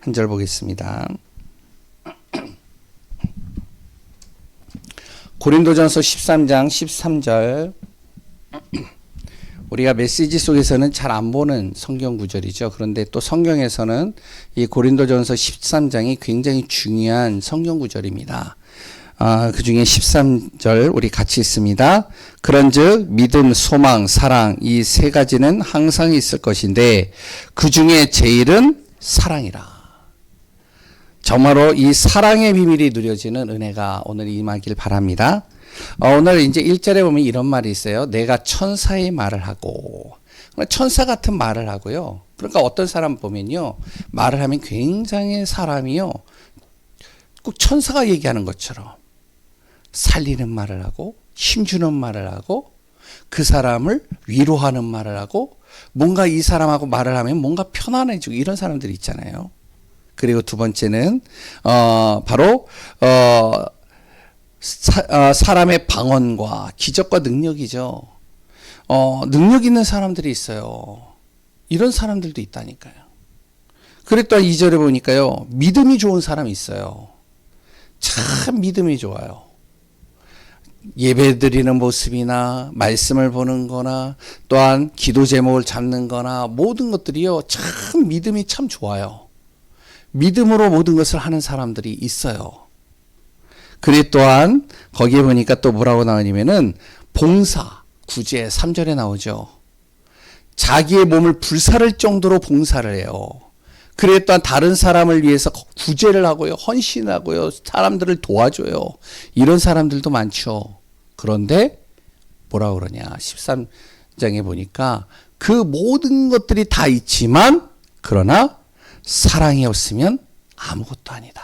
한 절 보겠습니다. 고린도전서 13장 13절 우리가 메시지 속에서는 잘 안 보는 성경 구절이죠. 그런데 또 성경에서는 이 고린도전서 13장이 굉장히 중요한 성경 구절입니다. 아, 그 중에 13절 우리 같이 있습니다. 그런즉 믿음, 소망, 사랑 이 세 가지는 항상 있을 것인데 그 중에 제일은 사랑이라. 정말로 이 사랑의 비밀이 누려지는 은혜가 오늘 임하길 바랍니다. 어, 오늘 이제 1절에 보면 이런 말이 있어요. 내가 천사의 말을 하고. 천사 같은 말을 하고요. 그러니까 어떤 사람 보면요. 말을 하면 굉장히 사람이요. 꼭 천사가 얘기하는 것처럼 살리는 말을 하고 힘주는 말을 하고 그 사람을 위로하는 말을 하고 뭔가 이 사람하고 말을 하면 뭔가 편안해지고 이런 사람들이 있잖아요. 그리고 두 번째는 어 바로 어 사, 어, 사람의 방언과 기적과 능력이죠. 어 능력 있는 사람들이 있어요. 이런 사람들도 있다니까요. 또 2절에 보니까요. 믿음이 좋은 사람이 있어요. 참 믿음이 좋아요. 예배 드리는 모습이나 말씀을 보는 거나 또한 기도 제목을 잡는 거나 모든 것들이요. 참 믿음이 참 좋아요. 믿음으로 모든 것을 하는 사람들이 있어요. 그리 또한 거기에 보니까 또 뭐라고 나오냐면은 봉사, 구제 3절에 나오죠. 자기의 몸을 불사를 정도로 봉사를 해요. 그래 또한 다른 사람을 위해서 구제를 하고요. 헌신하고요. 사람들을 도와줘요. 이런 사람들도 많죠. 그런데 뭐라 그러냐. 13장에 보니까 그 모든 것들이 다 있지만 그러나 사랑이 없으면 아무것도 아니다.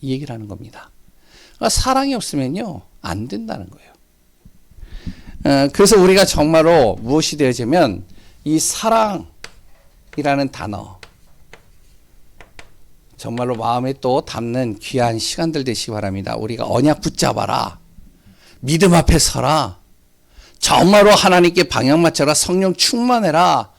이 얘기를 하는 겁니다. 그러니까 사랑이 없으면요. 안 된다는 거예요. 어, 그래서 우리가 정말로 무엇이 되어지면 이 사랑이라는 단어 정말로 마음에 또 담는 귀한 시간들 되시기 바랍니다. 우리가 언약 붙잡아라. 믿음 앞에 서라. 정말로 하나님께 방향 맞춰라. 성령 충만해라.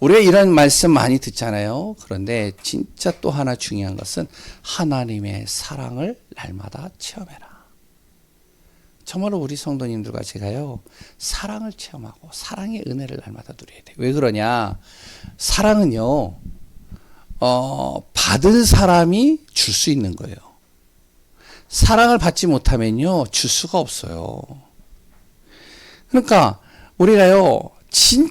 우리가 이런 말씀 많이 듣잖아요. 그런데 진짜 또 하나 중요한 것은 하나님의 사랑을 날마다 체험해라. 정말로 우리 성도님들과 제가요, 사랑을 체험하고 사랑의 은혜를 날마다 누려야 돼요. 왜 그러냐? 사랑은요, 어, 받은 사람이 줄 수 있는 거예요. 사랑을 받지 못하면요, 줄 수가 없어요. 그러니까, 우리가요, 진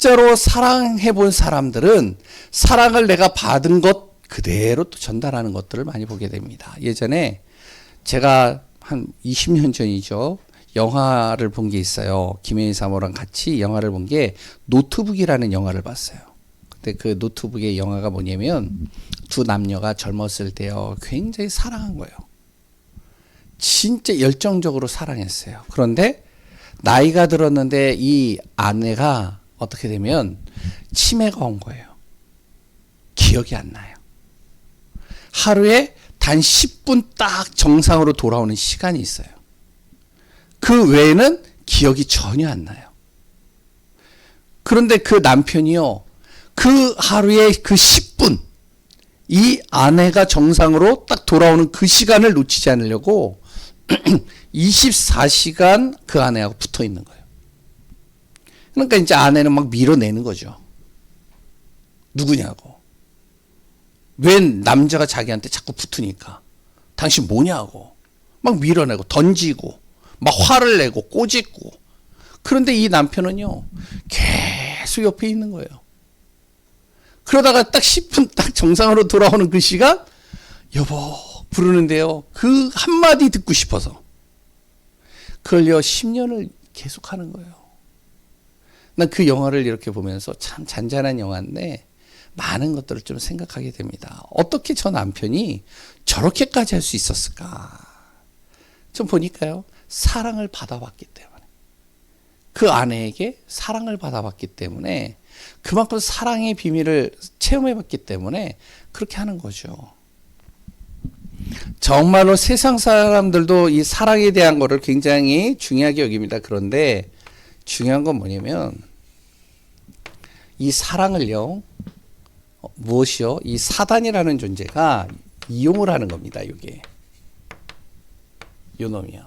짜로 사랑해 본 사람들은 사랑을 내가 받은 것 그대로 또 전달하는 것들을 많이 보게 됩니다. 예전에 제가 한 20년 전이죠. 영화를 본 게 있어요. 김혜인 사모랑 같이 영화를 본 게 노트북이라는 영화를 봤어요. 근데 그 노트북의 영화가 뭐냐면 두 남녀가 젊었을 때요. 굉장히 사랑한 거예요. 진짜 열정적으로 사랑했어요. 그런데 나이가 들었는데 이 아내가 어떻게 되면 치매가 온 거예요. 기억이 안 나요. 하루에 단 10분 딱 정상으로 돌아오는 시간이 있어요. 그 외에는 기억이 전혀 안 나요. 그런데 그 남편이요. 그 하루에 그 10분 이 아내가 정상으로 딱 돌아오는 그 시간을 놓치지 않으려고 24시간 그 아내하고 붙어 있는 거예요. 그러니까 이제 아내는 막 밀어내는 거죠. 누구냐고. 왜 남자가 자기한테 자꾸 붙으니까. 당신 뭐냐고. 막 밀어내고 던지고 막 화를 내고 꼬집고. 그런데 이 남편은요. 계속 옆에 있는 거예요. 그러다가 딱 10분 딱 정상으로 돌아오는 그 시간 여보 부르는데요. 그 한마디 듣고 싶어서. 그걸요 10년을 계속 하는 거예요. 난그 영화를 이렇게 보면서 참 잔잔한 영화인데 많은 것들을 좀 생각하게 됩니다. 어떻게 저 남편이 저렇게까지 할 수 있었을까? 좀 보니까요. 사랑을 받아봤기 때문에. 그 아내에게 사랑을 받아봤기 때문에 그만큼 사랑의 비밀을 체험해봤기 때문에 그렇게 하는 거죠. 정말로 세상 사람들도 이 사랑에 대한 거를 굉장히 중요하게 여깁니다. 그런데 중요한 건 뭐냐면 이 사랑을요, 어, 무엇이요? 이 사단이라는 존재가 이용을 하는 겁니다. 이게 요 놈이요.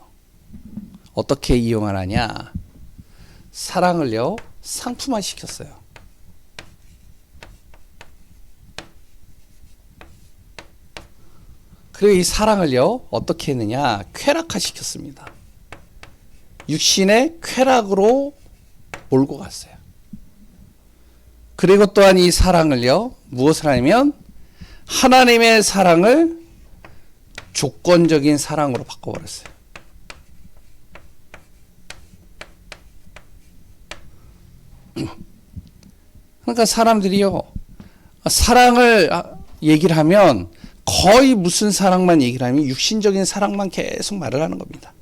어떻게 이용을 하냐? 사랑을요 상품화 시켰어요. 그리고 이 사랑을요 어떻게 했느냐? 쾌락화 시켰습니다. 육신의 쾌락으로 몰고 갔어요. 그리고 또한 이 사랑을요 무엇을 하냐면 하나님의 사랑을 조건적인 사랑으로 바꿔버렸어요. 그러니까 사람들이요 사랑을 아, 얘기를 하면 거의 무슨 사랑만 얘기를 하면 육신적인 사랑만 계속 말을 하는 겁니다.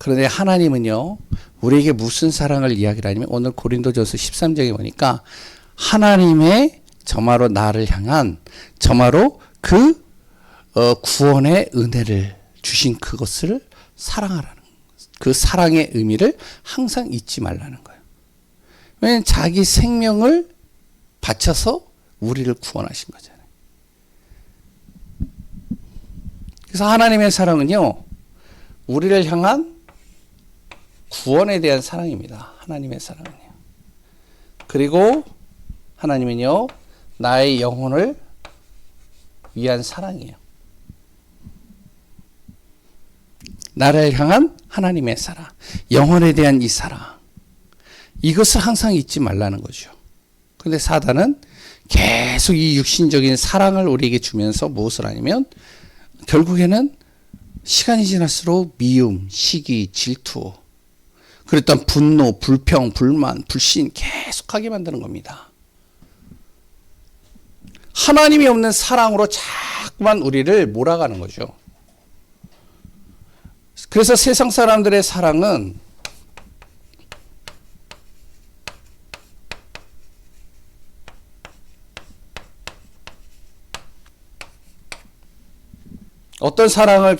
그런데 하나님은요, 우리에게 무슨 사랑을 이야기를 하냐면 오늘 고린도전서 13장에 보니까 하나님의 저마로 나를 향한 저마로 그 어, 구원의 은혜를 주신 그것을 사랑하라는 그 사랑의 의미를 항상 잊지 말라는 거예요. 왜냐하면 자기 생명을 바쳐서 우리를 구원하신 거잖아요. 그래서 하나님의 사랑은요, 우리를 향한 구원에 대한 사랑입니다. 하나님의 사랑은요. 그리고 하나님은요, 나의 영혼을 위한 사랑이에요. 나를 향한 하나님의 사랑, 영혼에 대한 이 사랑. 이것을 항상 잊지 말라는 거죠. 근데 사단은 계속 이 육신적인 사랑을 우리에게 주면서 무엇을 하냐면 결국에는 시간이 지날수록 미움, 시기, 질투, 그랬던 분노, 불평, 불만, 불신 계속하게 만드는 겁니다. 하나님이 없는 사랑으로 자꾸만 우리를 몰아가는 거죠. 그래서 세상 사람들의 사랑은 어떤 사랑을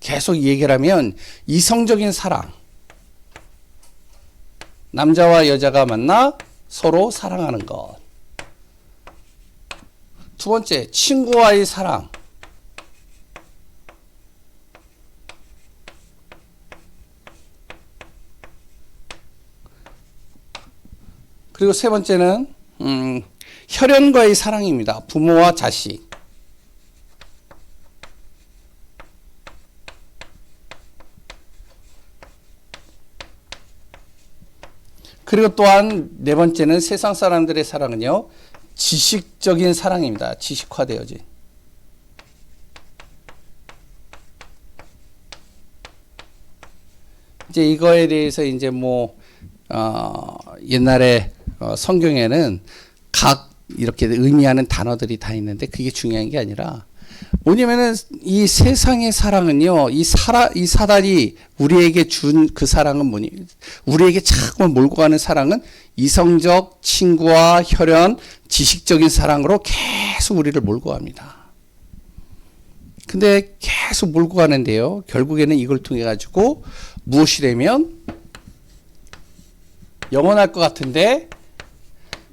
계속 얘기를 하면 이성적인 사랑. 남자와 여자가 만나 서로 사랑하는 것. 두 번째, 친구와의 사랑. 그리고 세 번째는 음, 혈연과의 사랑입니다. 부모와 자식. 그리고 또한 네 번째는 세상 사람들의 사랑은요, 지식적인 사랑입니다. 지식화되어진. 이제 이거에 대해서 이제 뭐, 어, 옛날에 어, 성경에는 각 이렇게 의미하는 단어들이 다 있는데 그게 중요한 게 아니라 뭐냐면은 이 세상의 사랑은요, 이 사라, 이 사단이 우리에게 준 그 사랑은 뭐니? 우리에게 자꾸 몰고 가는 사랑은 이성적, 친구와 혈연, 지식적인 사랑으로 계속 우리를 몰고 갑니다. 근데 계속 몰고 가는데요, 결국에는 이걸 통해 가지고 무엇이 되면 영원할 것 같은데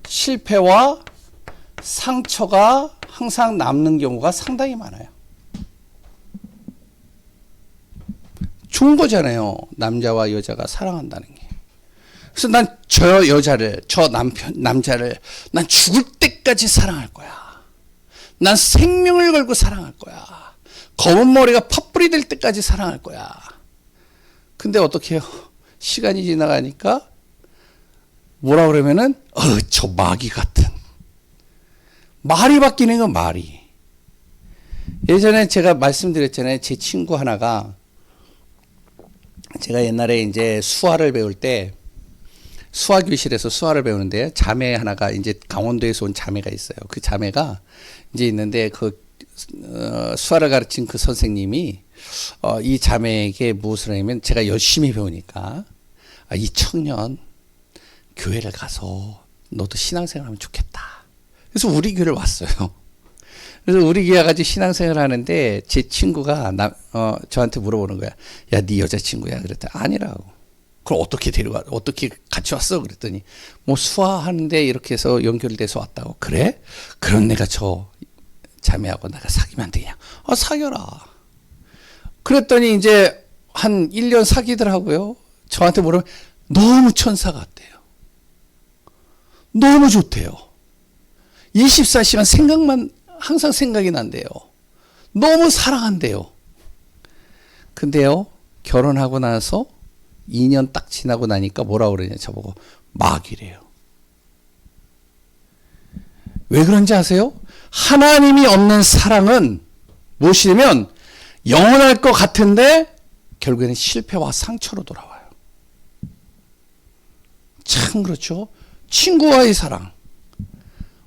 실패와 상처가 항상 남는 경우가 상당히 많아요. 좋은 거잖아요. 남자와 여자가 사랑한다는 게. 그래서 난 저 여자를, 저 남편, 남자를 난 죽을 때까지 사랑할 거야. 난 생명을 걸고 사랑할 거야. 검은 머리가 팥불이 될 때까지 사랑할 거야. 근데 어떻게 해요? 시간이 지나가니까 뭐라 그러면은, 어, 저 마귀 같은. 말이 바뀌는 건 말이. 예전에 제가 말씀드렸잖아요. 제 친구 하나가 제가 옛날에 이제 수화를 배울 때 수화 교실에서 수화를 배우는데 자매 하나가 이제 강원도에서 온 자매가 있어요. 그 자매가 이제 있는데 그 어, 수화를 가르친 그 선생님이 어, 이 자매에게 무엇을 하냐면 제가 열심히 배우니까 아, 이 청년 교회를 가서 너도 신앙생활하면 좋겠다. 그래서 우리 교회를 왔어요. 그래서 우리 교회 같이 신앙생활 하는데 제 친구가 나, 어, 저한테 물어보는 거야. 야, 네 여자친구야? 그랬더니 아니라고. 그걸 어떻게 데려가, 어떻게 같이 왔어? 그랬더니, 뭐 수화하는데 이렇게 해서 연결돼서 왔다고. 그래? 그럼 내가 저 자매하고 내가 사귀면 안 되냐? 아, 사겨라. 그랬더니 이제 한 1년 사귀더라고요. 저한테 물으면 너무 천사 같대요. 너무 좋대요. 24시간 생각만 항상 생각이 난대요. 너무 사랑한대요. 근데요, 결혼하고 나서 2년 딱 지나고 나니까 뭐라 그러냐, 저보고 마귀래요. 왜 그런지 아세요? 하나님이 없는 사랑은 무엇이냐면 영원할 것 같은데 결국에는 실패와 상처로 돌아와요. 참 그렇죠. 친구와의 사랑,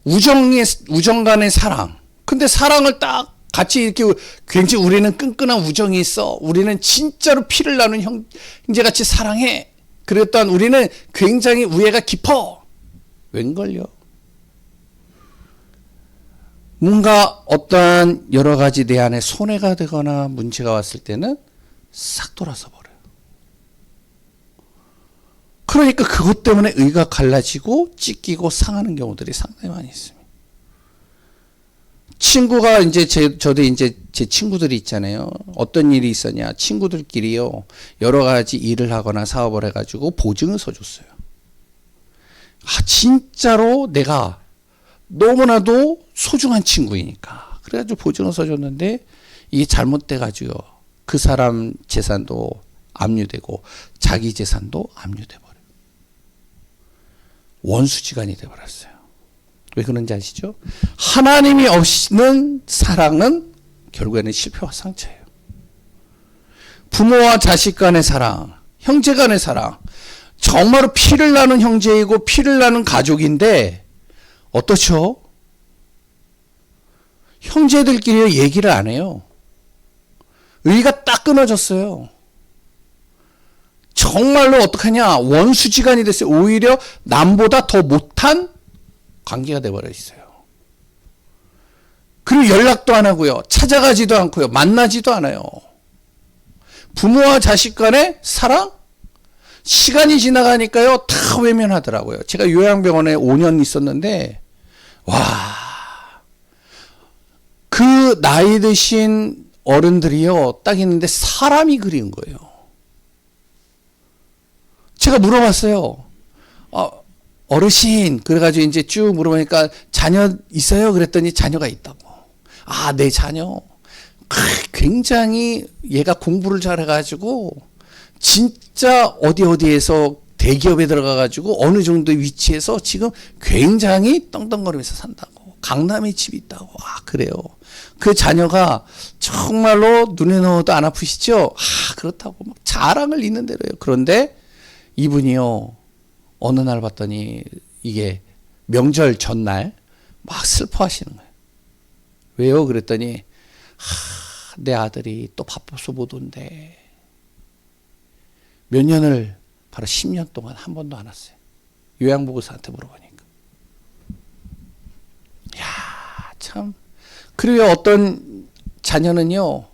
우정의 우정 간의 사랑. 근데 사랑을 딱 같이 이렇게 굉장히 우리는 끈끈한 우정이 있어. 우리는 진짜로 피를 나눈 형, 형제같이 사랑해. 그랬던 우리는 굉장히 우애가 깊어. 웬걸요? 뭔가 어떠한 여러 가지 내 안에 손해가 되거나 문제가 왔을 때는 싹 돌아서 버려요. 그러니까 그것 때문에 의가 갈라지고 찢기고 상하는 경우들이 상당히 많이 있습니다. 친구가 이제 제, 저도 이제 제 친구들이 있잖아요. 어떤 일이 있었냐. 친구들끼리요. 여러 가지 일을 하거나 사업을 해가지고 보증을 서줬어요. 아, 진짜로 내가 너무나도 소중한 친구이니까. 그래가지고 보증을 서줬는데 이게 잘못돼가지고 그 사람 재산도 압류되고 자기 재산도 버려요. 원수지간이 돼버렸어요. 왜 그런지 아시죠? 하나님이 없는 사랑은 결국에는 실패와 상처예요. 부모와 자식 간의 사랑, 형제 간의 사랑, 정말로 피를 나는 형제이고 피를 나는 가족인데 어떻죠? 형제들끼리 얘기를 안 해요. 의가 딱 끊어졌어요. 정말로 어떡하냐? 원수지간이 됐어요. 오히려 남보다 더 못한 관계가 돼버려 있어요. 그리고 연락도 안 하고요. 찾아가지도 않고요. 만나지도 않아요. 부모와 자식 간의 사랑? 시간이 지나가니까요. 다 외면하더라고요. 제가 요양병원에 5년 있었는데, 와. 그 나이 드신 어른들이요. 딱 있는데 사람이 그리운 거예요. 제가 물어봤어요. 아, 어르신 그래가지고 이제 쭉 물어보니까 자녀 있어요? 그랬더니 자녀가 있다고. 아, 내 자녀. 굉장히 얘가 공부를 잘해가지고 진짜 어디 어디에서 대기업에 들어가가지고 어느 정도 위치에서 지금 굉장히 떵떵거리면서 산다고. 강남에 집이 있다고. 아, 그래요. 그 자녀가 정말로 눈에 넣어도 안 아프시죠? 아, 그렇다고 막 자랑을 있는 대로요. 그런데 이분이요. 어느 날 봤더니 이게 명절 전날 막 슬퍼하시는 거예요. 왜요? 그랬더니 하, 내 아들이 또 바빠서 못 온대. 몇 년을 바로 10년 동안 한 번도 안 왔어요. 요양보고사한테 물어보니까. 야, 참. 그리고 어떤 자녀는요.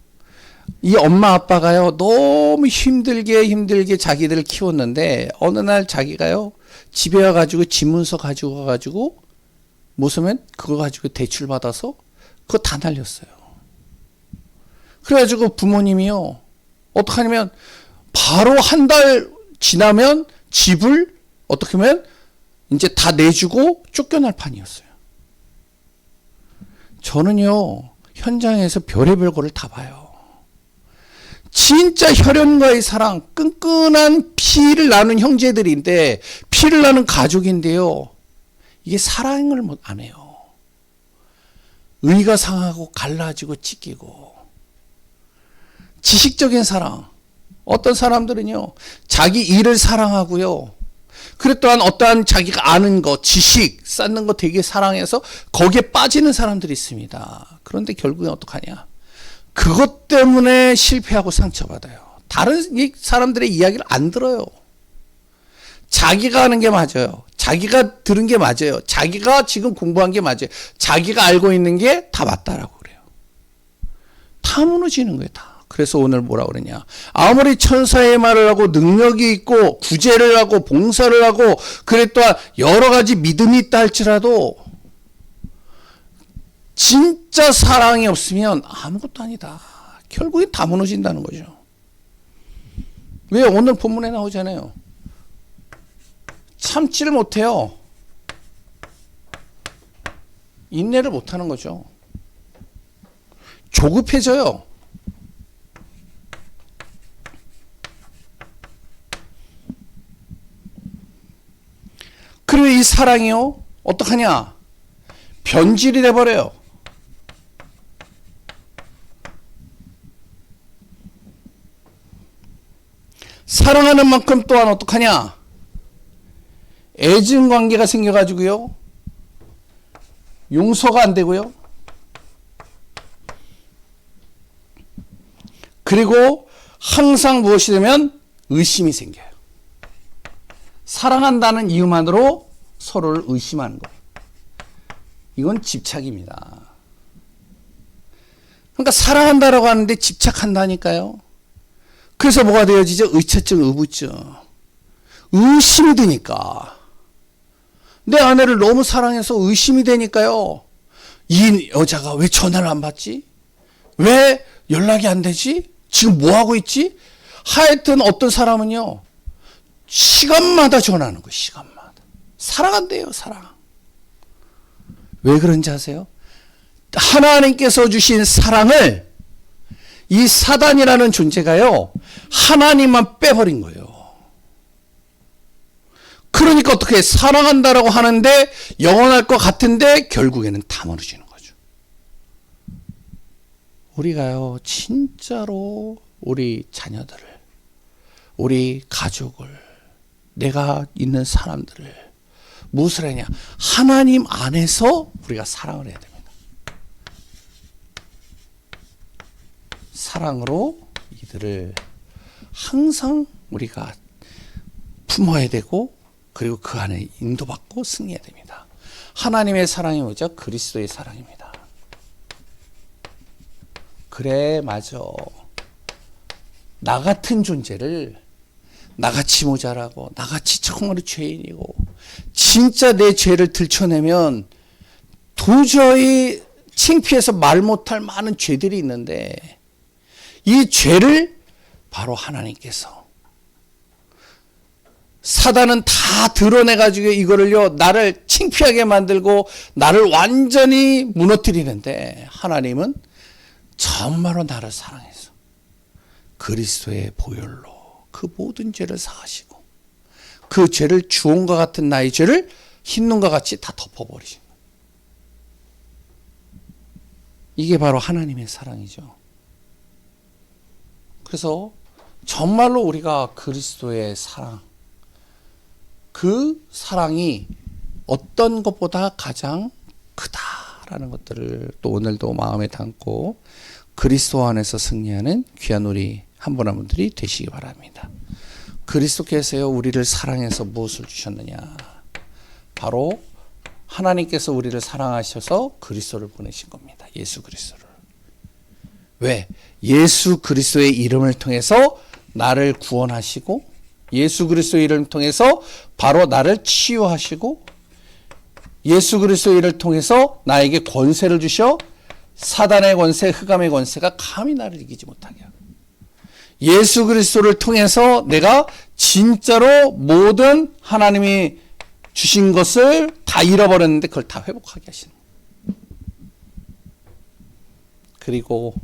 이 엄마 아빠가요 너무 힘들게 힘들게 자기들을 키웠는데 어느 날 자기가요 집에 와가지고 집문서 가지고 와가지고 무서면 그거 가지고 대출 받아서 그거 다 날렸어요. 그래가지고 부모님이요 어떻게 하냐면 바로 한 달 지나면 집을 어떻게 하면 이제 다 내주고 쫓겨날 판이었어요. 저는요 현장에서 별의별 거를 다 봐요. 진짜 혈연과의 사랑, 끈끈한 피를 나눈 형제들인데, 피를 나눈 가족인데요. 이게 사랑을 못 안 해요. 의가 상하고 갈라지고 찢기고. 지식적인 사랑. 어떤 사람들은요, 자기 일을 사랑하고요. 그래 또한 어떠한 자기가 아는 거, 지식 쌓는 거 되게 사랑해서 거기에 빠지는 사람들이 있습니다. 그런데 결국엔 어떡하냐? 그것 때문에 실패하고 상처받아요. 다른 사람들의 이야기를 안 들어요. 자기가 하는 게 맞아요. 자기가 들은 게 맞아요. 자기가 지금 공부한 게 맞아요. 자기가 알고 있는 게 다 맞다라고 그래요. 다 무너지는 거예요. 다. 그래서 오늘 뭐라 그러냐. 아무리 천사의 말을 하고 능력이 있고 구제를 하고 봉사를 하고 그래 또한 여러 가지 믿음이 있다 할지라도 진짜 사랑이 없으면 아무것도 아니다. 결국에 다 무너진다는 거죠. 왜 오늘 본문에 나오잖아요. 참지를 못해요. 인내를 못하는 거죠. 조급해져요. 그리고 이 사랑이요, 어떡하냐? 변질이 돼버려요. 사랑하는 만큼 또한 어떡하냐? 애증 관계가 생겨가지고요. 용서가 안 되고요. 그리고 항상 무엇이 되면 의심이 생겨요. 사랑한다는 이유만으로 서로를 의심하는 거. 이건 집착입니다. 그러니까 사랑한다라고 하는데 집착한다니까요. 그래서 뭐가 되어지죠? 의처증, 의부증. 의심이 되니까. 내 아내를 너무 사랑해서 의심이 되니까요. 이 여자가 왜 전화를 안 받지? 왜 연락이 안 되지? 지금 뭐 하고 있지? 하여튼 어떤 사람은요. 시간마다 전화하는 거예요. 시간마다. 사랑한대요. 사랑. 왜 그런지 아세요? 하나님께서 주신 사랑을 이 사단이라는 존재가요. 하나님만 빼버린 거예요. 그러니까 어떻게 사랑한다라고 하는데 영원할 것 같은데 결국에는 다 무너지는 거죠. 우리가요, 진짜로 우리 자녀들을, 우리 가족을, 내가 있는 사람들을 무엇을 하냐? 하나님 안에서 우리가 사랑을 해야 됩니다. 사랑으로 이들을 항상 우리가 품어야 되고 그리고 그 안에 인도받고 승리해야 됩니다. 하나님의 사랑이 뭐죠? 그리스도의 사랑입니다. 그래, 맞아. 나 같은 존재를 나같이 모자라고, 나같이 정말 죄인이고, 진짜 내 죄를 들춰내면 도저히 창피해서 말 못할 많은 죄들이 있는데, 이 죄를 바로 하나님께서 사단은 다 드러내 가지고 이거를요, 나를 창피하게 만들고, 나를 완전히 무너뜨리는데, 하나님은 정말로 나를 사랑해서 그리스도의 보혈로 그 모든 죄를 사하시고, 그 죄를 주홍과 같은 나의 죄를 흰눈과 같이 다 덮어버리신 거예요. 이게 바로 하나님의 사랑이죠. 그래서 정말로 우리가 그리스도의 사랑, 그 사랑이 어떤 것보다 가장 크다라는 것들을 또 오늘도 마음에 담고 그리스도 안에서 승리하는 귀한 우리 한 분 한 분들이 되시기 바랍니다. 그리스도께서요 우리를 사랑해서 무엇을 주셨느냐? 바로 하나님께서 우리를 사랑하셔서 그리스도를 보내신 겁니다. 예수 그리스도를. 왜? 예수 그리스도의 이름을 통해서 나를 구원하시고 예수 그리스도의 이름을 통해서 바로 나를 치유하시고 예수 그리스도의 이름을 통해서 나에게 권세를 주셔 사단의 권세, 흑암의 권세가 감히 나를 이기지 못하게 하고 예수 그리스도를 통해서 내가 진짜로 모든 하나님이 주신 것을 다 잃어버렸는데 그걸 다 회복하게 하시는 그리고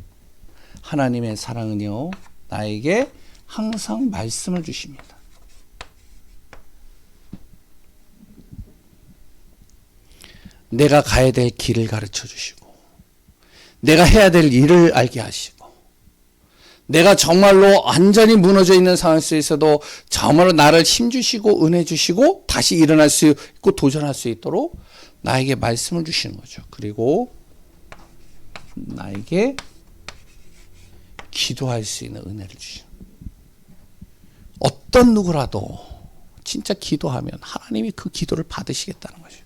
하나님의 사랑은요 나에게 항상 말씀을 주십니다. 내가 가야 될 길을 가르쳐 주시고, 내가 해야 될 일을 알게 하시고, 내가 정말로 완전히 무너져 있는 상황 속에서도 정말로 나를 힘주시고, 은혜 주시고, 다시 일어날 수 있고, 도전할 수 있도록 나에게 말씀을 주시는 거죠. 그리고 나에게 기도할 수 있는 은혜를 주시는 어떤 누구라도 진짜 기도하면 하나님이 그 기도를 받으시겠다는 거죠.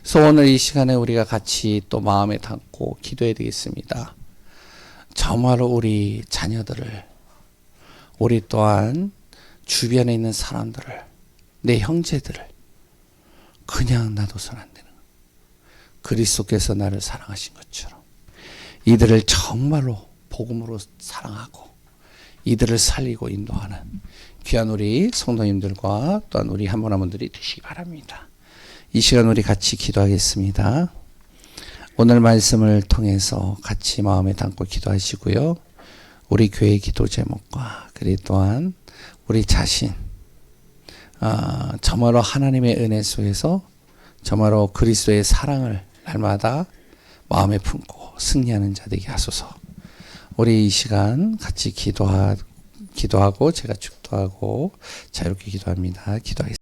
그래서 오늘 이 시간에 우리가 같이 또 마음에 담고 기도해야 되겠습니다. 정말로 우리 자녀들을 우리 또한 주변에 있는 사람들을 내 형제들을 그냥 놔둬서는 안 되는 거예요. 그리스도께서 나를 사랑하신 것처럼 이들을 정말로 복음으로 사랑하고 이들을 살리고 인도하는 귀한 우리 성도님들과 또한 우리 한분 한 분들이 되시기 바랍니다. 이 시간 우리 같이 기도하겠습니다. 오늘 말씀을 통해서 같이 마음에 담고 기도하시고요. 우리 교회 기도 제목과 그리고 또한 우리 자신 아, 정말로 하나님의 은혜 속에서 정말로 그리스도의 사랑을 날마다 마음에 품고 승리하는 자 되게 하소서. 우리 이 시간 같이 기도하, 기도하고 제가 축도하고 자유롭게 기도합니다. 기도하겠습니다.